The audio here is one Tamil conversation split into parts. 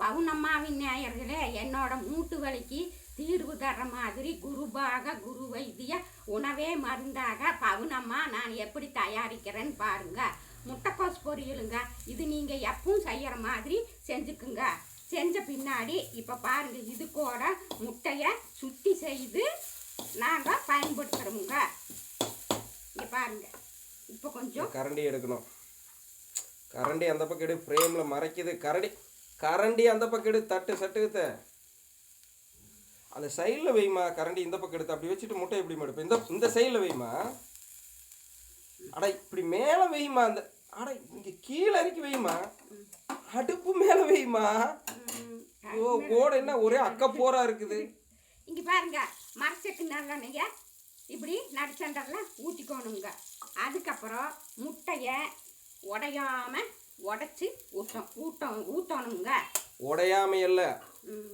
பவுனம்மாவின் நேயர்களே என்னோட மூட்டு வலிக்கு தீர்வு தர மாதிரி குருபாக குரு வைத்திய உணவே மருந்தாக பவுனம்மா நான் எப்படி தயாரிக்கிறேன்னு பாருங்க. முட்டைக்கோஸ் பொரியலுங்க. இது நீங்கள் எப்பவும் செய்கிற மாதிரி செஞ்சுக்குங்க. செஞ்ச பின்னாடி இப்போ பாருங்கள் இது கூட முட்டையை சுத்தி செய்து நாங்கள் பயன்படுத்துகிறோமுங்க இங்கே பாருங்கள் இப்போ கொஞ்சம் கரண்டி எடுக்கணும். கரண்டி அந்த பக்கம் எடு ஃப்ரேமில் மறைக்குது. கரண்டி கரண்டி அந்த பக்கம் எடு தட்டு சட்டுத்த அந்த சைடில் வைமா கரண்டி இந்த பக்கம் எடுத்து அப்படி வச்சுட்டு முட்டை எப்படி எடுப்பேன் இந்த இந்த சைடில் வைமா அட இப்படி மேலே வைமா அந்த அட இங்கே கீழே இறக்கி வைமா அடுப்பு மேலே வைமா ஓ கோடை என்ன? ஒரே அக்க போரா இருக்குது. இங்க பாருங்க மரச்சக்கு நீங்கள் இப்படி நடுச்சண்டரில் ஊற்றிக்கோணுங்க அதுக்கப்புறம் முட்டையை உடையாம உடைச்சி ஊட்டம் ஊட்டம் ஊற்றணுங்க உடையாம இல்ல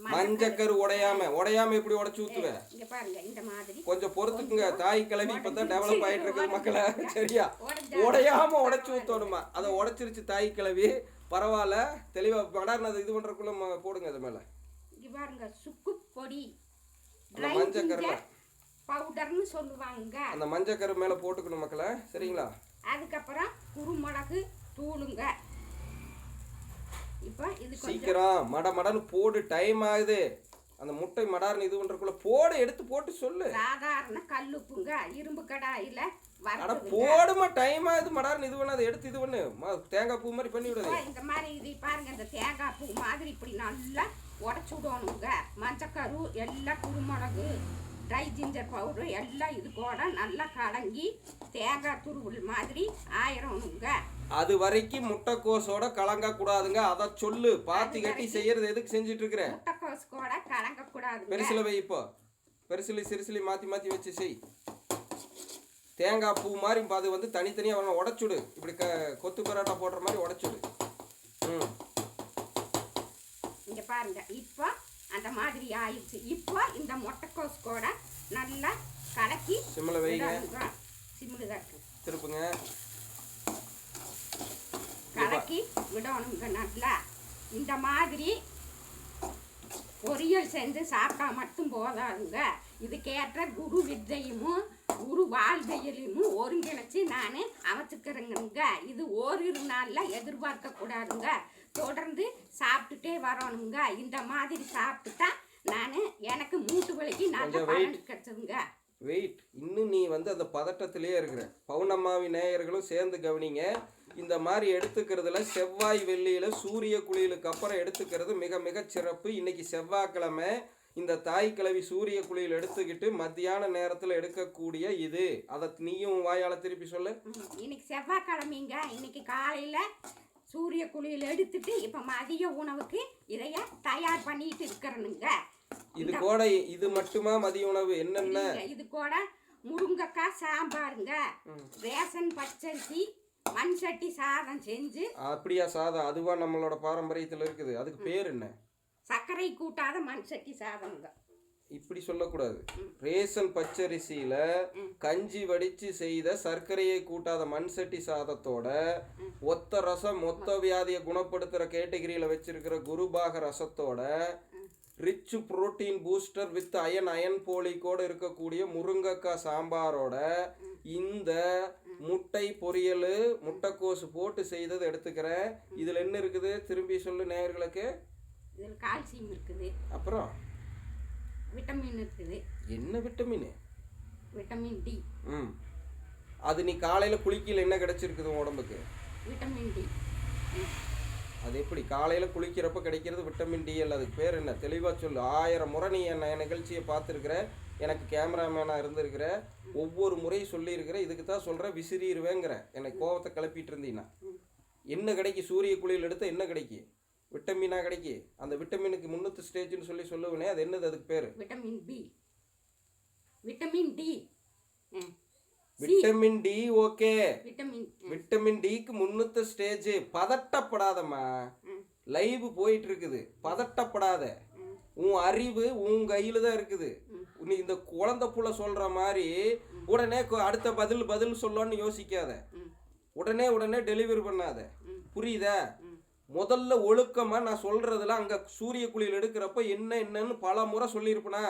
மஞ்சக்கரு உடையாம. உடையாம எப்படி உடைச்சு ஊத்துவேன் இங்க பாருங்க இந்த மாதிரி. கொஞ்சம் பொறுத்துக்குங்க. தாய் கிளவி இப்பதான் டெவலப் ஆயிட்டு இருக்கு மக்களை. சரியா? உடையாம உடைச்சு ஊத்தணுமா? அதை உடைச்சிருச்சு தாய் கிளவி பரவாயில்ல. தெளிவா படார்னு இது பண்றதுக்குள்ள போடுங்க அது மேல. இங்க பாருங்க சுக்கு பொடி. அந்த மஞ்சக்கருல. பவுடர்னு சொல்லுவாங்க. அந்த மஞ்சக்கரு மேல போட்டுக்கணும் மக்களை. சரிங்களா? அதுக்கப்புறம் குருமிளகு தூளுங்க. இப்போ இது சீக்கிரம் மட மடன்னு போடு டைம் ஆகுது. அந்த முட்டை மடார்னு இது பண்றதுக்குள்ள போடு எடுத்து போட்டு சொல்லு. சாதாரண கல்லுப்புங்க இரும்பு கடாயில அட போடுமா டைம் ஆகுது மடார்னு இது பண்ணு அதை எடுத்து இது பண்ணு தேங்காய் பூ மாதிரி பண்ணி விடாது. இந்த மாதிரி இது பாருங்க இந்த தேங்காய் பூ மாதிரி இப்படி நல்லா உடச்சி விடணுங்க. மஞ்சக்கரு எல்லாம் குருமிளகு ட்ரை ஜிஞ்சர் பவுடர் எல்லாம் இது கூட நல்லா கலங்கி தேங்காய் துருவல் மாதிரி ஆயிரணுங்க. அது வரைக்கும் முட்டைக்கோஸோட கலங்க கூடாதுங்க அதை சொல்லு. பாத்தி கட்டி செய்யறது எதுக்கு செஞ்சுட்டு இருக்கிற முட்டைக்கோஸ் கூட கலங்கக்கூடாதுங்க. பெருசுல வை இப்போ. பெருசுலி சிறுசுலி மாத்தி மாத்தி வச்சு செய். தேங்காய் பூ மாதிரி அது வந்து தனித்தனியா வரணும். உடச்சுடு. இப்படி க கொத்து பரோட்டா போடுற மாதிரி உடச்சுடு. ம். இங்க பாருங்க. இப்போ அந்த மாதிரி ஆயிடுச்சு. இப்போ இந்த முட்டைக்கோஸ் கூட நல்லா கலக்கி சிம்மில் வைங்க. சிம்மில் தான் திருப்புங்க. கலக்கி விடணுங்க நல்லா இந்த மாதிரி பொரியல் செஞ்சு சாப்பிட்டா மட்டும் போதாதுங்க. இதுக்கேற்ற குரு வித்தையும் குரு வாழ்வியலையும் ஒருங்கிணைச்சு நான் அமைச்சுக்கிறேங்க இது ஓரிரு நாளில் எதிர்பார்க்க கூடாதுங்க. தொடர்ந்து சாப்பிட்டுட்டே வரணுங்க. இந்த மாதிரி சாப்பிட்டுட்டா நான் எனக்கு மூட்டு வலிக்கு நல்ல பலன் கிடைச்சதுங்க. வெயிட் இன்னும் நீ வந்து அந்த பதட்டத்திலே இருக்கிற. பௌர்ணமாவி நேயர்களும் சேர்ந்து கவனிங்க. இந்த மாதிரி எடுத்துக்கிறதுல செவ்வாய் வெள்ளியில சூரிய குளியலுக்கு அப்புறம் எடுத்துக்கிறது மிக மிக சிறப்பு. இன்னைக்கு செவ்வாய்க்கிழமை இந்த தாய் கிழவி சூரிய குளியல் எடுத்துக்கிட்டு மத்தியான நேரத்தில் எடுக்கக்கூடிய இது. அதை நீயும் வாயால திருப்பி சொல்லு. இன்னைக்கு செவ்வாய்க்கிழமைங்க. இன்னைக்கு காலையில சூரிய குளியல் எடுத்துட்டு இப்ப மதிய உணவுக்கு இதைய தயார் பண்ணிட்டு இருக்கிறனுங்க. இது கூட இது மட்டுமா மதிய உணவு? என்னென்ன? இது கூட முருங்கைக்காய் சாம்பாருங்க. ரேஷன் பச்சரிசி மண் சட்டி சாதம் செஞ்சு அப்படியா சாதம்? அதுவா நம்மளோட பாரம்பரியத்தில் இருக்குது. அதுக்கு பேர் என்ன? சர்க்கரை கூட்டாத மண் சட்டி சாதம்ங்க இப்படி சொல்லக்கூடாது. ரேஷன் பச்சரிசியில கஞ்சி வடிச்சு செய்த சர்க்கரையை கூட்டாத மண் சட்டி சாதத்தோட ஒத்த ரசம் மொத்த வியாதியை குணப்படுத்துற கேட்டகிரியில வச்சிருக்கிற குருபாக ரசத்தோட rich protein booster with iron iron போலிக்கோட இருக்கக்கூடிய முருங்கைக்காய் சாம்பாரோட இந்த முட்டை பொரியல் முட்டைக்கோசு போட்டு செய்தது எடுத்துக்கிறேன். இதுல என்ன இருக்குது? திரும்பி சொல்லு நேயர்களுக்கு. இதில் கால்சியம் இருக்குது. அப்புறம்? விட்டமின் இருக்குது. என்ன விட்டமின்? Vitamin D. ம். அது நீ காலையில் குளிக்கல என்ன கிடைச்சிருக்குது உடம்புக்கு? Vitamin D. அது எப்படி? காலையில் குளிக்கிறப்ப கிடைக்கிறது விட்டமின் டி எல் அதுக்கு பேர் என்ன? தெளிவாக சொல்லு. ஆயிரம் முறை நீ என்ன என் நிகழ்ச்சியை பார்த்துருக்குற எனக்கு கேமராமேனாக இருந்திருக்கிற ஒவ்வொரு முறையும் சொல்லியிருக்கிற இதுக்கு தான் சொல்கிறேன் விசிறிடுவேங்கிற எனக்கு கோவத்தை கிளப்பிட்டு இருந்தீங்கன்னா என்ன கிடைக்கி? சூரிய குளியல் எடுத்தால் என்ன கிடைக்கி? விட்டமினாக கிடைக்கி? அந்த விட்டமினுக்கு முன்னூற்று ஸ்டேஜ்னு சொல்லி சொல்லுவேனே அது என்னது அதுக்கு பேர்? Vitamin B vitamin D vitamin D okay. Vitamin vitamin டிக்கு முன்னூத்த ஸ்டேஜ் பதட்டப்படாதம்மா. லைவ் போயிட்டு இருக்குது பதட்டப்படாத. உன் அறிவு உன் கையில தான் இருக்குது. நீ இந்த குழந்தை புள்ள சொல்ற மாதிரி உடனே அடுத்த பதில் பதில் சொல்லணும்னு யோசிக்காத. உடனே உடனே டெலிவரி பண்ணாத. புரியுதா? முதல்ல ஒழுக்கமா நான் சொல்றதுல அங்க சூரிய குளியல் எடுக்கிறப்ப என்ன என்னன்னு பல முறை சொல்லியிருப்பேனா?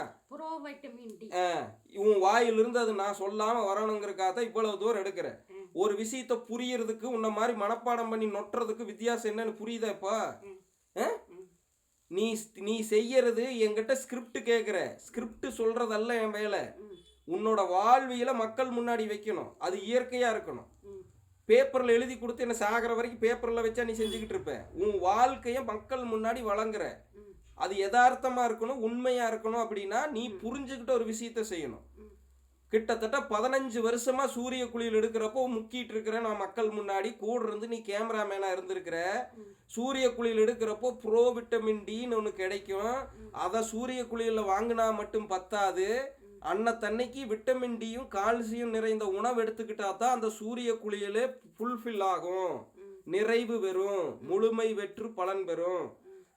உன் வாயிலிருந்து அது நான் சொல்லாம வரணுங்கிறக்காக தான் இவ்வளவு தூரம் எடுக்கிறேன். ஒரு விஷயத்த புரியறதுக்கு உன்ன மாதிரி மனப்பாடம் பண்ணி நொட்டுறதுக்கு வித்தியாசம் என்னன்னு புரியுதா இப்போ. நீ நீ செய்யறது என்கிட்ட ஸ்கிரிப்ட் கேட்குற ஸ்கிரிப்ட் சொல்றதல்ல என் வேலை. உன்னோட வாழ்வியல மக்கள் முன்னாடி வைக்கணும். அது இயற்கையா இருக்கணும். பேப்பர்ல எழுதி கொடுத்து என்ன சாகிற வரைக்கும் பேப்பர்ல வச்சா நீ செஞ்சுக்கிட்டு இருப்ப. உன் வாழ்க்கைய மக்கள் முன்னாடி வழங்குற. அது யதார்த்தமா இருக்கணும் உண்மையா இருக்கணும் அப்படின்னா நீ புரிஞ்சுக்கிட்ட ஒரு விஷயத்த செய்யணும். கிட்டத்தட்ட பதினஞ்சு வருஷமா சூரிய குளியல் எடுக்கிறப்போ முக்கிட்டு இருக்கிற நான் மக்கள் முன்னாடி கூட இருந்து நீ கேமராமேனா இருந்திருக்கிற. சூரிய குளியல் எடுக்கிறப்போ ப்ரோ விட்டமின் டின்னு ஒன்று கிடைக்கும். அதை சூரிய குளியலில் வாங்கினா மட்டும் பத்தாது. அன்னத்தன்னைக்கு விட்டமின் டியும் கால்சியம் நிறைந்த உணவு எடுத்துக்கிட்டா தான் அந்த சூரிய குளியலே ஃபுல்ஃபில் ஆகும். நிறைவு பெறும். முழுமை வெற்று பலன் பெறும்.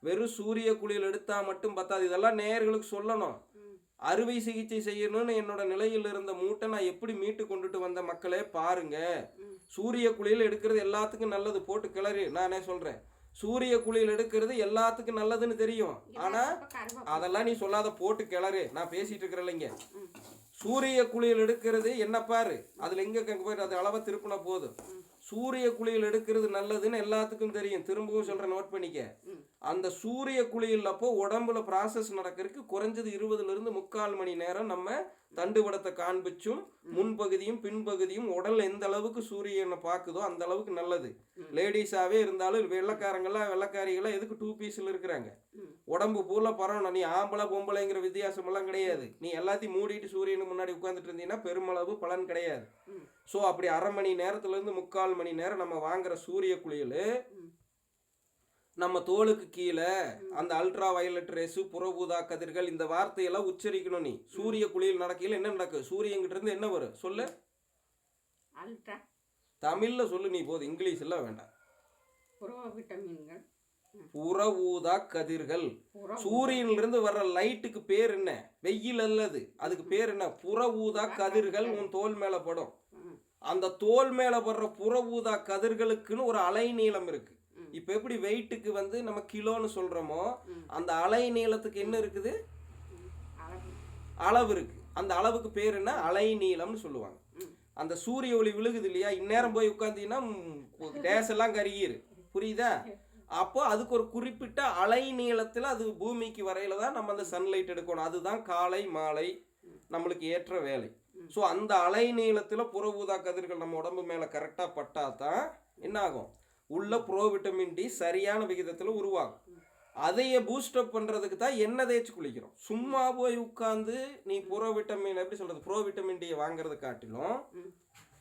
வெறும் சூரிய குளியல் எடுத்தா மட்டும் பத்தாது. இதெல்லாம் நேயர்களுக்கு சொல்லணும். அறுவை சிகிச்சை செய்யணும்னு என்னோட நிலையில் இருந்த மூட்டை நான் எப்படி மீட்டு கொண்டுட்டு வந்த மக்களே பாருங்க. சூரிய குளியல் எடுக்கிறது எல்லாத்துக்கும் நல்லது. போட்டு கிளறி. நானே சொல்றேன்? சூரிய குளியல் எடுக்கிறது எல்லாத்துக்கும் நல்லதுன்னு தெரியும் ஆனா. அதெல்லாம் நீ சொல்லாத போட்டு கிளறு நான் பேசிட்டு இருக்கிறேன் ம். சூரிய குளியல் எடுக்கிறது என்ன பாரு அதுல எங்க போயிட்டு அது அளவா திருப்பினா போதும். சூரிய குளியல் எடுக்கிறது நல்லதுன்னு எல்லாத்துக்கும் தெரியும் திரும்பவும் சொல்றேன் நோட் பண்ணிக்க. அந்த சூரிய குளியல் அப்போ உடம்புல ப்ராசஸ் நடக்கிறதுக்கு குறைஞ்சது இருபதுல இருந்து முக்கால் மணி நேரம் நம்ம தண்டுவடத்தை காண்பிச்சும் முன்பகுதியும் பின்பகுதியும் உடல் எந்த அளவுக்கு சூரியனை பார்க்குதோ அந்த அளவுக்கு நல்லது ம். லேடிஸாவே இருந்தாலும் வெள்ளக்காரங்களாம் வெள்ளக்காரிகளாம் எதுக்கு டூ பீஸ்ல இருக்கிறாங்க. உடம்பு பூரா பரவணும் நீ ஆம்பளை பொம்பளைங்கிற வித்தியாசம் எல்லாம் கிடையாது நீ எல்லாத்தையும் மூடிட்டு சூரியனுக்கு முன்னாடி உட்காந்துட்டு இருந்தீங்கன்னா பெருமளவு பலன் கிடையாது. ஸோ அப்படி அரை மணி நேரத்துல இருந்து முக்கால் மணி நேரம் நம்ம வாங்குற சூரிய குளியல். நம்ம தோலுக்கு கீழே அந்த அல்ட்ரா வயலட் ரேஸு புறபூதா கதிர்கள் இந்த வார்த்தையெல்லாம் உச்சரிக்கணும் நீ. சூரிய குளியல் நடக்கையில் என்ன நடக்குது சூரியன்கிட்ட இருந்து என்ன வரும்? சொல்லு. தமிழ்ல சொல்லு நீ போதும். இங்கிலீஷ்ல வேண்டாம். புரோ விட்டமின்கள் புற ஊதா கதிர்கள். புற சூரியன்ல இருந்து வர்ற லைட்டுக்கு பேர் என்ன? வெயில் அல்லது. அதுக்கு பேர் என்ன? புற ஊதா கதிர்கள் உன் தோல் மேல படும். அந்த தோல் மேல படுற புற ஊதா கதிர்களுக்குன்னு ஒரு அலை நீளம் இருக்கு. இப்போ எப்படி வெயிட்டுக்கு வந்து நம்ம கிலோன்னு சொல்றோமோ ம். அந்த அலை நீளத்துக்கு என்ன இருக்குது. அளவு. அளவு இருக்கு. அந்த அளவுக்கு பேர் என்ன? அலை நீளம்னு சொல்லுவாங்க. அந்த சூரிய ஒளி விழுகுது இல்லையா? இந்நேரம் போய் உட்காந்தீங்கன்னா டேஸ் எல்லாம் கருகிரு புரியுதா? அப்போ அதுக்கு ஒரு குறிப்பிட்ட அலை நீளத்தில் அது பூமிக்கு வரையில தான் நம்ம அந்த சன்லைட் எடுக்கணும். அதுதான் காலை மாலை நம்மளுக்கு ஏற்ற வேலை. ஸோ அந்த அலை நீளத்தில் புற ஊதா கதிர்கள் நம்ம உடம்பு மேலே கரெக்டாக பட்டா தான் என்ன ஆகும்? உள்ள ப்ரோ விட்டமின் டி சரியான விகிதத்தில் உருவாகும் அதையே பூஸ்டப் பண்ணுறதுக்கு தான் எண்ணெய் தேய்ச்சி குளிக்கிறோம் சும்மா போய் உட்காந்து நீ புற விட்டமின் எப்படி சொல்கிறது ப்ரோ விட்டமின் டியை வாங்குறது காட்டிலும்.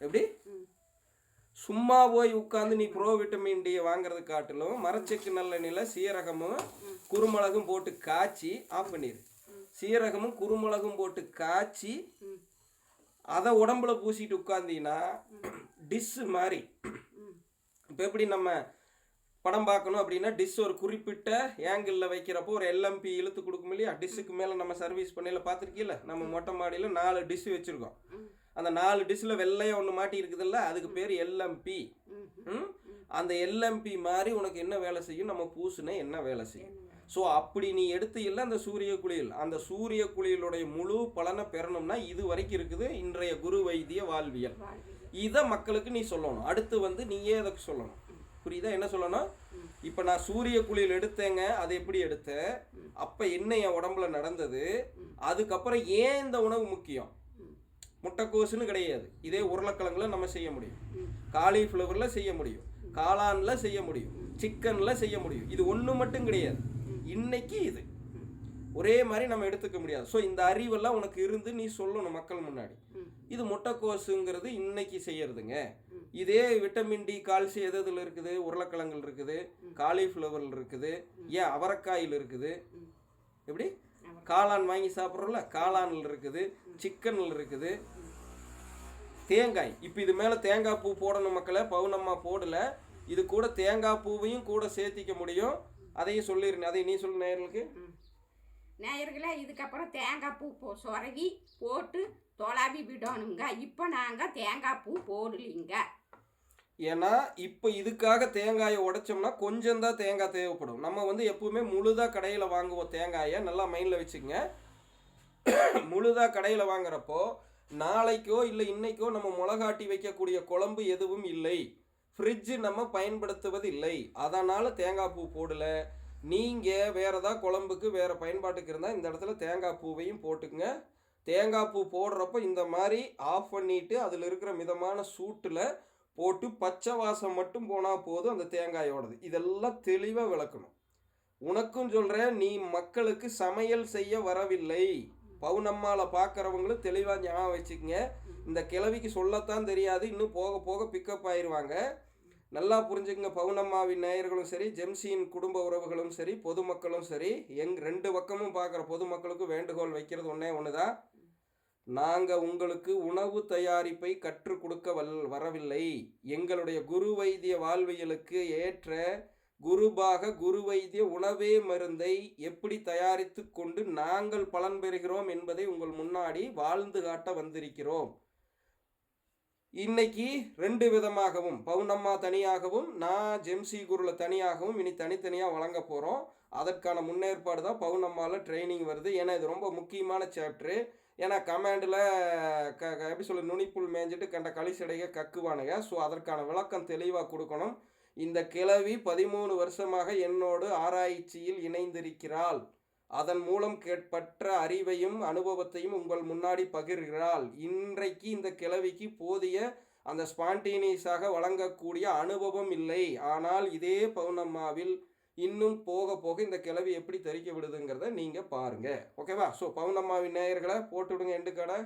எப்படி. சும்மா போய் உட்காந்து நீ ப்ரோ விட்டமின் டியை வாங்குறது காட்டிலும் மரச்செக்கு நல்லெண்ணெயில் சீரகமும் குருமிளகும் போட்டு காய்ச்சி ஆஃப் பண்ணிடு சீரகமும் குருமிளகும் போட்டு காய்ச்சி. அதை உடம்புல பூசிட்டு உட்காந்தீங்கன்னா டிஷ்ஷு மாதிரி. இப்போ எப்படி நம்ம படம் பார்க்கணும் அப்படின்னா டிஷ் ஒரு குறிப்பிட்ட ஏங்கிளில் வைக்கிறப்போ ஒரு எல்எம்பி இழுத்து கொடுக்கும் இல்லையா? டிஷ்ஷுக்கு மேலே நம்ம சர்வீஸ் பண்ணையில பார்த்துருக்கீல்ல? நம்ம மொட்டை மாடியில் நாலு டிஷ் வச்சுருக்கோம். அந்த நாலு டிஷ்ஷில் வெள்ளையாக ஒன்று மாட்டி இருக்குதுல்ல அதுக்கு பேர் எல்எம்பி அந்த எல்எம்பி மாதிரி உனக்கு என்ன வேலை செய்யும்? நம்ம பூசுனா என்ன வேலை செய்யும்? ஸோ அப்படி நீ எடுத்து இல்லை அந்த சூரிய குளியல். அந்த சூரிய குளியலுடைய முழு பலனை பெறணும்னா இது வரைக்கும் இருக்குது இன்றைய குரு வைத்திய வாழ்வியல். இதை மக்களுக்கு நீ சொல்லணும். அடுத்து வந்து நீயே அதுக்கு சொல்லணும். புரியுதா? என்ன சொல்லணும் இப்போ நான் சூரிய குளியல் எடுத்தேங்க அதை எப்படி எடுத்தேன் அப்போ என்ன என் உடம்புல நடந்தது? அதுக்கப்புறம் ஏன் இந்த உணவு முக்கியம்? முட்டைக்கோசுன்னு கிடையாது. இதே உருளைக்கிழங்குல நம்ம செய்ய முடியும். காலிஃப்ளவரில் செய்ய முடியும். காளானில் செய்ய முடியும். சிக்கனில் செய்ய முடியும். இது ஒன்று மட்டும் கிடையாது. இன்னைக்கு இது. ஒரே மாதிரி நம்ம எடுத்துக்க முடியாது. ஸோ இந்த அறிவெல்லாம் உனக்கு இருந்து நீ சொல்லணும் மக்கள் முன்னாடி. இது முட்டைக்கோசுங்கிறது இன்னைக்கு செய்யறதுங்க. இதே விட்டமின் டி கால்சியம் எது எதுல இருக்குது? உருளைக்கிழங்குல இருக்குது. காலிஃப்ளவரில் இருக்குது. ஏன்? அவரைக்காயில் இருக்குது. எப்படி? காளான் வாங்கி சாப்பிட்றோம்ல? காளானில் இருக்குது. சிக்கனில் இருக்குது. தேங்காய். இப்போ இது மேலே தேங்காய் பூ போடணும் மக்களே. பவுனம்மா போடல. இது கூட தேங்காய் பூவையும் கூட சேர்த்திக்க முடியும். அதையும் சொல்லிடுறேன் அதையும் நீ சொல்லு நேயர்களுக்கு. ம். நேயர்களே இதுக்கப்புறம் தேங்காய் பூ போ சொரவி போட்டு தொலாவி விடணுங்க. இப்போ நாங்கள் தேங்காய் பூ போடலிங்க. ஏன்னா இப்போ இதுக்காக தேங்காயை உடைச்சோம்னா கொஞ்சம் தான் தேங்காய் தேவைப்படும். நம்ம வந்து எப்பவுமே முழுதாக கடையில் வாங்குவோம் தேங்காயை. நல்லா மைண்டில் வச்சுக்கங்க. முழுதாக கடையில் வாங்குறப்போ நாளைக்கோ இல்லை இன்னைக்கோ நம்ம மிளகாட்டி வைக்கக்கூடிய குழம்பு எதுவும் இல்லை. ஃப்ரிட்ஜு நம்ம பயன்படுத்துவது இல்லை அதனால் தேங்காய் பூ போடலை. நீங்கள் வேறு ஏதாவது குழம்புக்கு வேறு பயன்பாட்டுக்கு இருந்தால் இந்த இடத்துல தேங்காய் பூவையும் போட்டுக்குங்க. தேங்காய் பூ போடுறப்ப இந்த மாதிரி ஆஃப் பண்ணிவிட்டு அதில் இருக்கிற மிதமான சூட்டில் போட்டு பச்சை வாசம் மட்டும் போனால் போதும் அந்த தேங்காயோடது. இதெல்லாம் தெளிவாக விளக்கணும். உனக்கும் சொல்கிறேன் நீ மக்களுக்கு சமையல் செய்ய வரவில்லை. பவுனம்மால பார்க்குறவங்களும் தெளிவாக ஞாபகம் வச்சுக்கங்க. இந்த கிழவிக்கு சொல்லத்தான் தெரியாது இன்னும் போக போக பிக்கப் ஆயிடுவாங்க நல்லா புரிஞ்சுக்கங்க. பவுனம்மாவின் நேயர்களும் சரி ஜெம்சியின் குடும்ப உறவுகளும் சரி பொதுமக்களும் சரி எங் ரெண்டு பக்கமும் பார்க்குற பொதுமக்களுக்கு வேண்டுகோள் வைக்கிறது ஒன்றே ஒன்று தான் நாங்கள் உங்களுக்கு உணவு தயாரிப்பை கற்றுக் கொடுக்க வல் வரவில்லை. எங்களுடைய குரு வைத்திய வாழ்வியலுக்கு ஏற்ற குருபாக குரு வைத்திய உணவே மருந்தை எப்படி தயாரித்து கொண்டு நாங்கள் பலன் பெறுகிறோம் என்பதை உங்கள் முன்னாடி வாழ்ந்து காட்ட வந்திருக்கிறோம். இன்னைக்கு ரெண்டு விதமாகவும் பவுனம்மா தனியாகவும் நான் ஜெம்சி குருவில் தனியாகவும் இனி தனித்தனியாக வழங்க போகிறோம் அதற்கான முன்னேற்பாடு தான் பவுனம்மாவில் ட்ரைனிங் வருது. ஏன்னா இது ரொம்ப முக்கியமான சாப்டரு ஏன்னா கமாண்டில் க எப்படி சொல்ல நுனிப்புள் மேய்ஞ்சிட்டு கண்ட களிசடையை கக்குவானுங்க. ஸோ அதற்கான விளக்கம் தெளிவாக கொடுக்கணும். இந்த கிழவி பதிமூணு வருஷமாக என்னோடு ஆராய்ச்சியில் இணைந்திருக்கிறாள். அதன் மூலம் கேட்பற்ற அறிவையும் அனுபவத்தையும் உங்கள் முன்னாடி பகிர்கிறாள். இன்றைக்கு இந்த கிழவிக்கு போதிய அந்த ஸ்பான்டேனியஸாக வழங்கக்கூடிய அனுபவம் இல்லை. ஆனால் இதே பௌர்ணம்மாவில் இன்னும் போக போக இந்த கிழவி எப்படி தெரிக்க விடுதுங்கிறத நீங்கள் பாருங்கள் ஓகேவா? ஸோ பௌர்ணம்மாவின் நேயர்களை போட்டு விடுங்க எண்டு கடை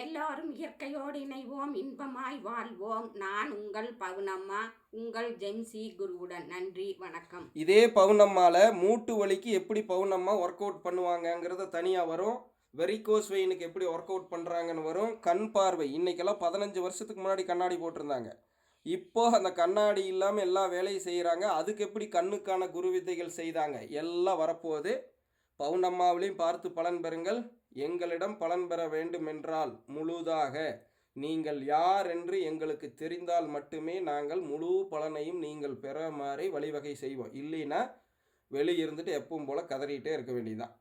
எல்லாரும் இயற்கையோடு இணைவோம் இன்பமாய் வாழ்வோம். நான் உங்கள் பவுனம்மா உங்கள் ஜெம்சி குருவுடன். நன்றி வணக்கம். இதே பவுனம்மால மூட்டு வலிக்கு எப்படி பவுனம்மா ஒர்க் அவுட் பண்ணுவாங்கங்கிறத தனியாக வரும். வெரிகோஸ் வெயினுக்கு எப்படி ஒர்க் அவுட் பண்ணுறாங்கன்னு வரும். கண் பார்வை. இன்றைக்கெல்லாம் பதினஞ்சு வருஷத்துக்கு முன்னாடி கண்ணாடி போட்டிருந்தாங்க. இப்போ அந்த கண்ணாடி இல்லாமல் எல்லா வேலையும் செய்கிறாங்க அதுக்கு எப்படி கண்ணுக்கான குரு வித்தைகள் செய்தாங்க? எல்லாம் வரப்போகுது. பவுனம்மாவிலையும் பார்த்து பலன் பெறுங்கள். எங்களிடம் பலன் பெற வேண்டுமென்றால் முழுதாக. நீங்கள் யார் என்று எங்களுக்கு தெரிந்தால் மட்டுமே நாங்கள் முழு பலனையும் நீங்கள் பெற மாதிரி வழிவகை செய்வோம். இல்லைன்னா வெளியே இருந்துட்டு எப்பவும் போல் கதறிட்டே இருக்க வேண்டியதுதான்.